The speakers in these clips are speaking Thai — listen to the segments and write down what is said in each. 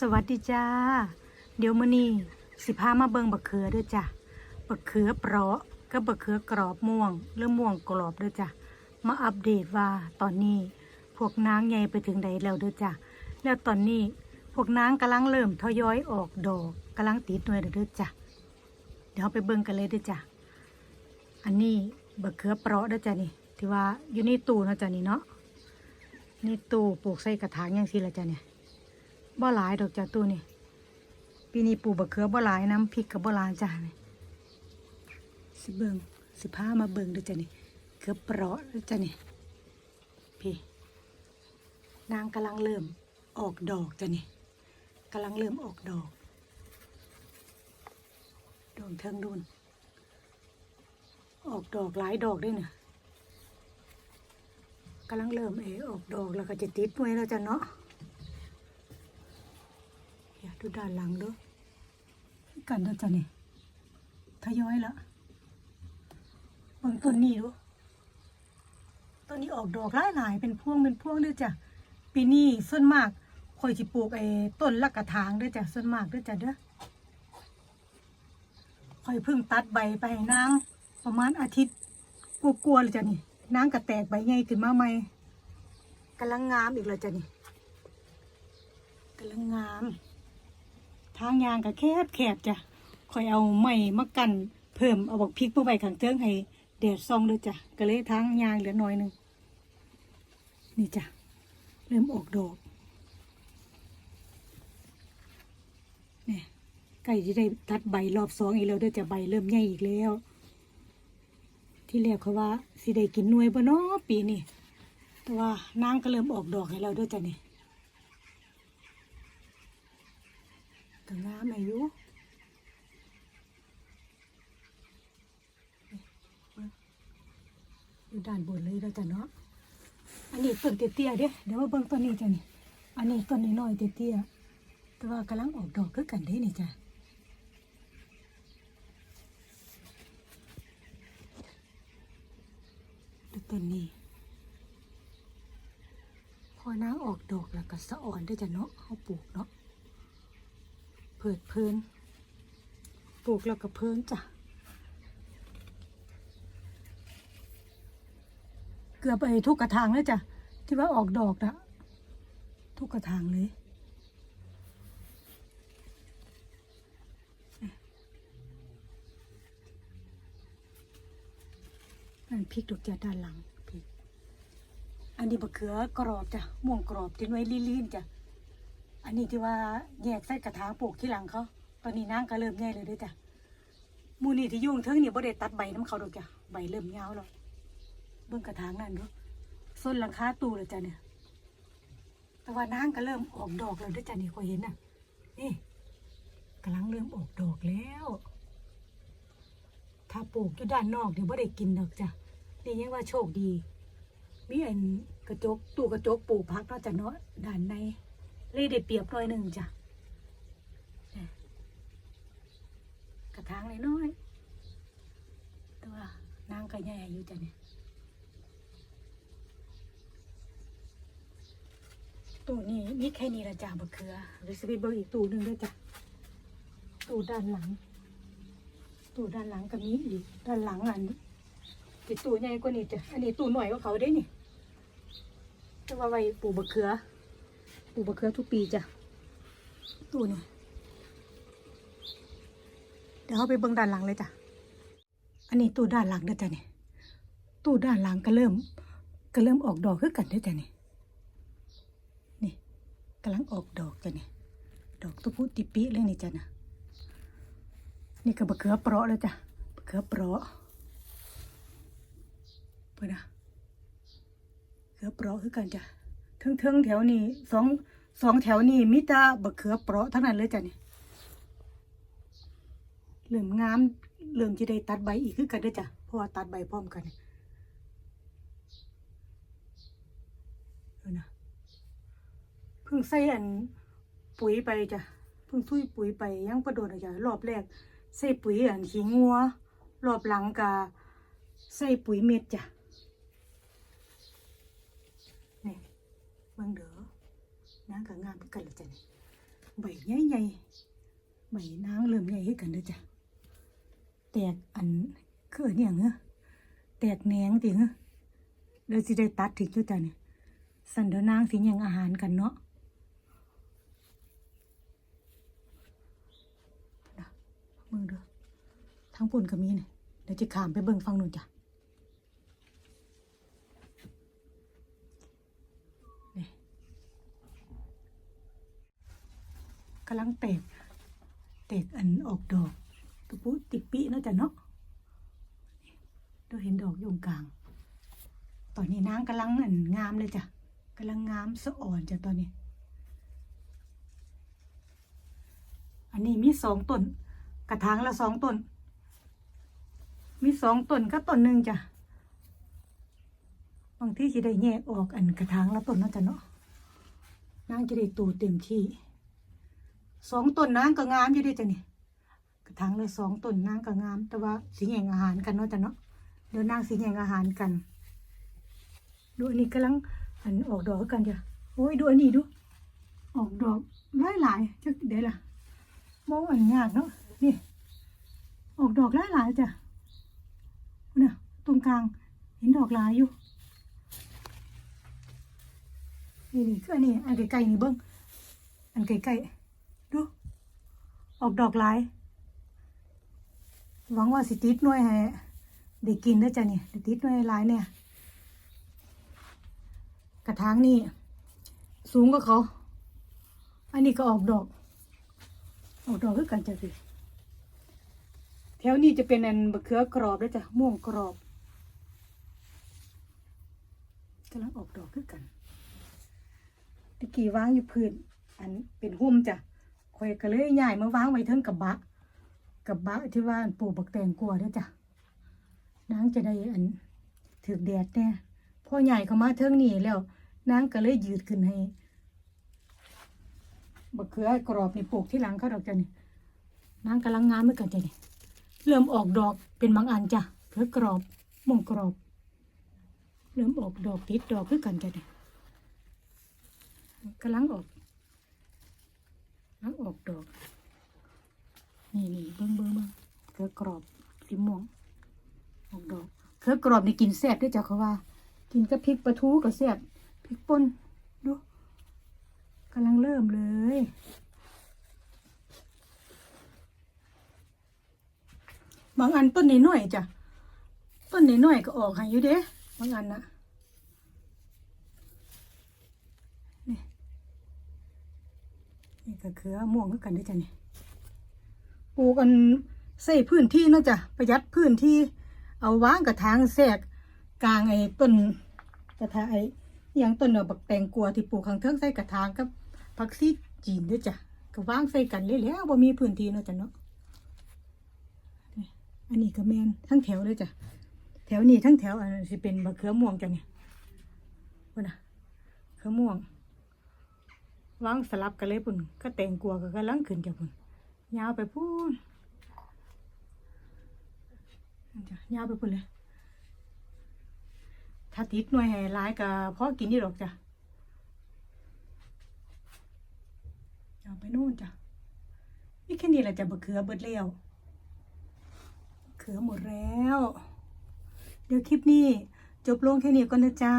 สวัสดีจ้า เดี๋ยวมื้อนี้สิพามาเบิงบักเขือด้อจ้ะบักเขือเปราะกับบักเขือกรอบม่วงหรือม่วงกรอบด้อจ้ะมาอัปเดตว่าตอนนี้พวกนางใหญ่ไปถึงใดแล้วด้อจ้ะแล้วตอนนี้พวกนางกำลังเริ่มทยอยออกดอกกำลังติดหน่วยแล้วเด้อจ้ะเดี๋ยวเราไปเบิงกันเลยด้อจ้ะอันนี้บักเขือเปราะด้อจ้ะนี่ที่ว่าอยู่ในตู้นะจ้ะนี่เนาะนี่ตู้ปลูกใส่กระถางอย่างสิละจ้ะเนี่ย บ่หลายดอกจ้ะตู้นี่ปีนี้ปลูกบักเขือบ่หลายน้ำพริกกับบ่หลายจ้ะนี่สิเบิงสิพามาเบิงเด้วยจ้ะนี่เขือเปราะเด้อจ้ะนี่พี่นางกำลังเริ่มออกดอกจ้ะนี่กำลังเริ่มออกดอกดอกเทิงดูนออกดอกหลายดอกด้วยเนี่ยกำลังเริ่มเออออกดอกแล้วก็จะติดไว้แล้วจ้ะเนาะ ดูด้านหลังด้วยกันเด้อจ้ะนี่ทยอยละเบิ่งต้นนี้ดูต้นนี้ออกดอกหลายหลายๆเป็นพวงเป็นพวงเด้วยจ้ะปีนี้ส่วนมากคอยจิปลูกไอ้ต้นละกระถางเด้วยจ้ะส่วนมากเด้วยจ้ะเด้อคอยเพิ่งตัดใบไปให้นางประมาณอาทิตย์กลัวๆเลยจ้ะนี่นางก็แตกใบใหญ่ขึ้นมาใหม่กำลังงามอีกแล้วจ้ะนี่กำลังงาม ทางยางก็แคบแคบจ้ะคอยเอาไม้มากันเพิ่มเอาบักพริกมาไว้ข้างเทิงให้แดดส่องด้วยจ้ะก็เลยทางยางเหลือน้อยหนึ่งนี่จ้ะเริ่มออกดอกนี่ใกล้ที่ได้ตัดใบรอบสองอีกแล้วด้วยจะใบเริ่มใหญ่อีกแล้ว ที่แรกเขาว่าสิได้กินหน่วยบ่เนาะปีนี้แต่ว่านางก็เริ่มออกดอกให้เราด้วยจ้ะนี่ ก็งามอายุอยู่ด้านบนเลยเราจะเนาะ อันนี้ต้นเตี้ยๆเด้เดี๋ยวมาเบิ่งต้นนี้จ้ะนี่ อันนี้ต้นน้อยๆเตี้ยๆแต่ว่ากำลังออกดอกคือกันเด้นี่จ้ะดูต้นนี้พอนางออกดอกแล้วก็สะอ่อนได้จ้ะเนาะเขาปลูกเนาะ เผิดพลินปลูกแล้วก็พลินจ้ะ เกือบไปทุกกระถางเลยจ้ะ ที่ว่าออกดอกนะทุกกระถางเลยนั่นพริกดอกจ้ะด้านหลังพริก อันนี้บะเขือกรอบจ้ะม่วงกรอบที่ไว้ลีนๆจ้ะ อันนี้ที่ว่าแยกใส่กระถางปลูกที่หลังเขา ตอนนี้นางก็เริ่มแย่เลยด้วยจ้ะมูนี่ที่ยุ่งเทิงนี่บ่ได้ตัดใบน้ำเขาดอกจ้ะ ใบเริ่มยาวแล้ว เบิ่งกระถางนั่นดูส้นหลังคาตูเลยจ้ะเนี่ย แต่ว่านางก็เริ่มออกดอกแล้วด้วยจ้ะนี่คอยเห็นน่ะ นี่กำลังเริ่มออกดอกแล้ว ถ้าปลูกอยู่ด้านนอกเดี๋ยวบ่ได้กินดอกจ้ะ นี่ยังว่าโชคดี มีอันกระจกตู้กระจกปลูกพักเนาะจ้ะเนาะด้านใน เลยได้เปรียบหน่อยหนึ่งจ้ะกระถางน้อยๆแต่ว่านางก็ใหญ่อยู่จ้ะเนี่ยตู้นี้มีแค่นี้ละจ้ะบะเขือหรือสิไปเบิ่งอีกตู้หนึ่งด้วยจ้ะตู้ด้านหลังตู้ด้านหลังก็มีอีกด้านหลังอันนี้ติดตู้ใหญ่กว่านี้จ้ะอันนี้ตู้หน่อยกว่าเขาได้นี่แต่ว่าไว้ปลูกบะเขือ ปลูกบะเขือทุกปีจ้ะตู้นี่เดี๋ยวเขาไปเบิ่งด้านหลังเลยจ้ะ อันนี้ตู้ด้านหลังเด้อจ้ะนี่ตู้ด้านหลังก็เริ่ม ก็เริ่มออกดอกคือกันเด้อจ้ะนี่นี่กำลังออกดอกจ้ะนี่ดอกตุพุติปิเลยนี่จ้ะนะนี่ก็บะเขือเปราะเลยจ้ะบะเขือเปราะเพื่อนนะเขือเปราะคือกันจ้ะ ทิงเทิงๆแถวนี้สองสองแถวนี้มิตาบะเขือเปราะทั้งนั้นเลยจ้ะนี่เริ่มงามเริ่มจะได้ตัดใบอีกคือกันด้อจ้ะเพราะว่าตัดใบพร้อมกันนะเพิ่งใส่อันปุ๋ยไปจ้ะเพิ่งซุยปุ๋ยไปยังประโดดอะจ้ะรอบแรกใส่ปุ๋ยอันขี้งัวรอบหลังกาใส่ปุ๋ยเม็ดจ้ะนี่ เบิ่งเด้อนางก็งามกันเลยจ้ะนี่ใบใหญ่ๆใบนางเริ่มใหญ่ขึ้นกันเด้อจ้ะแตกอันคือเนี่ยเหรอแตกแหนงติเหรอเดี๋ยวสิได้ตัดถึกอยู่จ้ะเนี่ยสันเดอนางสิยังอาหารกันเนาะนะมึงเด้อทั้งปุ่นก็มีเนี่ยเดี๋ยวจะขามไปเบิ่งฟังหนูจ้ะนี่กำลังแตก แตกอันออกดอกกระปุติปิเนาะจ้ะเนาะเราเห็นดอกอยู่กลาง ตอนนี้นางกำลังอันงามเลยจ้ะกำลังงามสะอ่อนจ้ะตอนนี้ อันนี้มีสองต้น กระถางละสองต้น มีสองต้นก็ต้นหนึ่งจ้ะบางที่จะได้แยกออกอันกระถางละต้นเนาะจ้ะเนาะนางจะได้ตูเต็มที่ สองต้นนางก็งามอยู่ดีจ้ะนี่กระถางเละสองต้นนางก็งาม แต่ว่าสีแยงอาหารกันเนาะจ้ะเนาะเดี๋ยวนางสีแยงอาหารกัน ดูอันนี้กำลังอันออกดอกกันจ้ะโอ้ยดูอันนี้ดู ออกดอกหลายหลายจักเดี๋ยวล่ะมองอันยากเนาะนี่ ออกดอกหลายหลายจ้ะน่ะตรงกลางเห็นดอกหลายอยู่นี่นี่คืออันนี้อันไกลๆนี่เบิ้งอันไกลๆ ดู ออกดอกหลาย หวังว่าสิติดน่วยให้ได้กินเด้จ้ะนี่ได้ติดน่วยหลายเนี่ย กระถางนี่สูงกว่าเขา อันนี้ก็ออกดอก ออกดอกคือกันจ้ะสิแถวนี้จะเป็นอันบะเขือกรอบแล้วจ้ะม่วงกรอบกำลังออกดอกคือกันตะกี้วางอยู่พื้น อันเป็นหุ้มจ้ะ คอยก็เลยย้ายมาวางไว้เทิงกับบะกับบะที่ว่าปลูกบักแตงกลัวด้วยจ้ะนางจะได้อันถือแดดแน่พ่อใหญ่เขามาเทิงนี่แล้วนางก็เลยยืดขึ้นให้บักเขือกรอบนี่ปลูกที่หลังเขาดอกจ้ะนี่นางกำลังงามเมื่อกันจ้ะนี่เริ่มออกดอกเป็นบางอันจ้ะเขือกรอบมงกรอบ เริ่มออกดอกติดดอกคือกันจ้ะนี่กำลังออก กำลังออกดอก นี่นี่เบิ้งเบิ้งเบิ้งเขือกรอบสีม่วงออกดอกเขือกรอบนี่กินแซ่บด้วยจ้ะเขาว่า กินกับพริกปลาทูก็แซ่บพริกป่นดูกำลังเริ่มเลยบางอันต้นน้อยๆจ้ะต้นน้อยๆก็ออกให้อยู่เด้บางอันนะนี่นี่ ก็เขือม่วงคือกันด้วยจ้ะนี่ปลูกกันใส่พื้นที่เนาะจ้ะประหยัดพื้นที่ เอาวางกระถางแทรกกลางไอ้ต้นกระถางไอ้อหยังต้นเนาะบักแตงกัวที่ปลูกข้างเทิงใส่กระถางกับผักซีจีนด้วยจ้ะก็วางใส่กันเลยแล้วบ่มีพื้นที่เนาะจ้ะเนาะอันนี้ก็แมนทั้งแถวเลยจ้ะแถวนี้ทั้งแถวอันนั้นสิเป็นมะเขือม่วงจ้ะเนี่ยพุ่นน่ะเขือม่วง วางสลับกันเลยพุ่นก็แตงกลัวก็กำลังขึ้นจ้ะพุ่นยาวไปพูนยาวไปพูนเลยถ้าติดหน่วยให้ร้ายก็พอกินนี่หรอกจ้ะยาวไปนู่นจ้ะนี่แค่นี้แหละจ้ะบะเขือเบิดแล้วเขือหมดแล้ว เดี๋ยวคลิปนี้จบลงแค่นี้ก่อนนะจ้า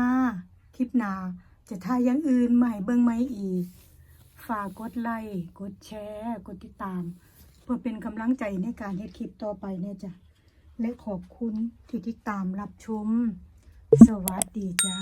คลิปหน้า จะทายอย่างอื่นใหม่เบิ่งไหมอีก ฝากกดไลค์กดแชร์ กดติดตาม เพื่อเป็นกำลังใจในการเฮ็ดคลิปต่อไปเนี่ยจ้ะและขอบคุณที่ติดตามรับชม สวัสดีจ้า